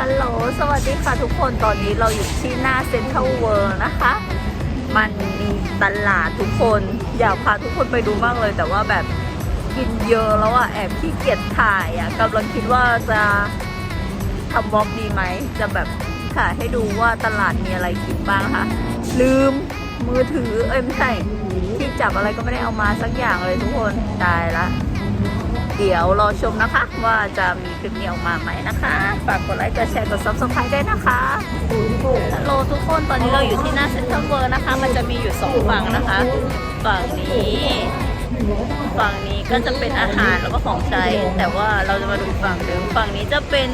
ฮัลโหล สวัสดีค่ะทุกคน ตอนนี้เราอยู่ที่หน้าเซ็นทรัลเวิลด์นะคะ มันมีตลาดทุกคน อยากพาทุกคนไปดูมากเลย แต่ว่าแบบกินเยอะแล้วอะแอบขี้เกียจถ่ายอะกำลังคิดว่าจะทำบล็อกดีไหม จะแบบถ่ายให้ดูว่าตลาดมีอะไรกินบ้างนะคะลืมมือถือ เอ้ยไม่ใช่ที่จับอะไรก็ไม่ได้เอามาสักอย่างเลยทุกคน ตายละ เดี๋ยวรอชมนะคะ ว่าจะมีคลิปนี้ออกมาไหมนะคะ ฝากกดไลค์กดแชร์กด subscribe ด้วยนะคะฮัลโหลทุกคนตอนนี้เราอยู่ที่หน้าเซ็นทรัลเวิร์นะคะ มันจะมีอยู่สองฝั่งนะคะ ฝั่งนี้ฝั่งนี้ก็จะเป็นอาหารแล้วก็ของใช้ แต่ว่าเราจะมาดูฝั่งหนึ่งฝั่งนี้จะเป็น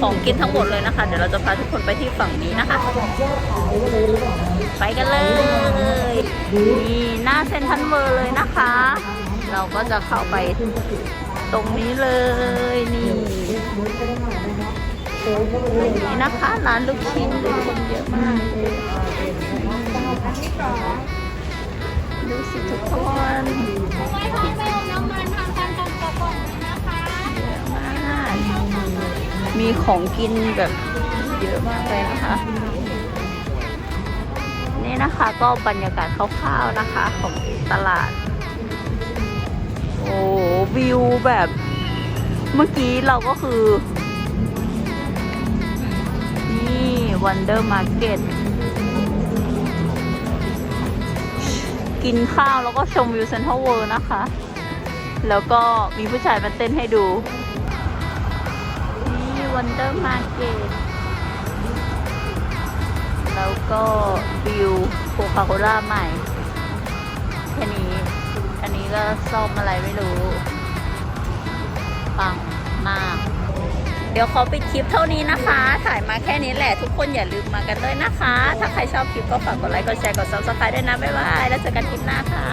ของกินทั้งหมดเลยนะคะ เดี๋ยวเราจะพาทุกคนไปที่ฝั่งนี้นะคะ ไปกันเลย นี่หน้าเซ็นทรัลเวิร์เลยนะคะ เราก็จะเข้าไปตรงนี้เลยนี่นี่นะคะร้านลูกชิ้นดูคนเยอะมากดูสิทุกคนไว้ทอดไม่อมน้ำมันทำการตรงกระป๋องนะคะเยอะมากมีของกินแบบเยอะมากเลยนะคะ นี่นะคะก็บรรยากาศคร่าวๆนะคะของตลาด วิวแบบเมื่อกี้เราก็คือ นี่วันเดอร์มาร์เก็ตกินข้าวแล้วก็ชมวิวเซ็นทรัลเวิลด์นะคะ แล้วก็มีผู้ชายมาเต้นให้ดู นี่วันเดอร์มาร์เก็ตแล้วก็วิวโคคาโคล่าใหม่ แค่นี้ อันนี้ก็ซ่อมอะไรไม่รู้ เดี๋ยวขอปิดคลิปเท่านี้นะคะ ถ่ายมาแค่นี้แหละทุกคนอย่าลืมมากันด้วยนะคะ ถ้าใครชอบคลิปก็ฝากกดไลค์กดแชร์กดซับสไครต์ด้วยนะบ๊ายบายแล้วเจอกันคลิปหน้าค่ะ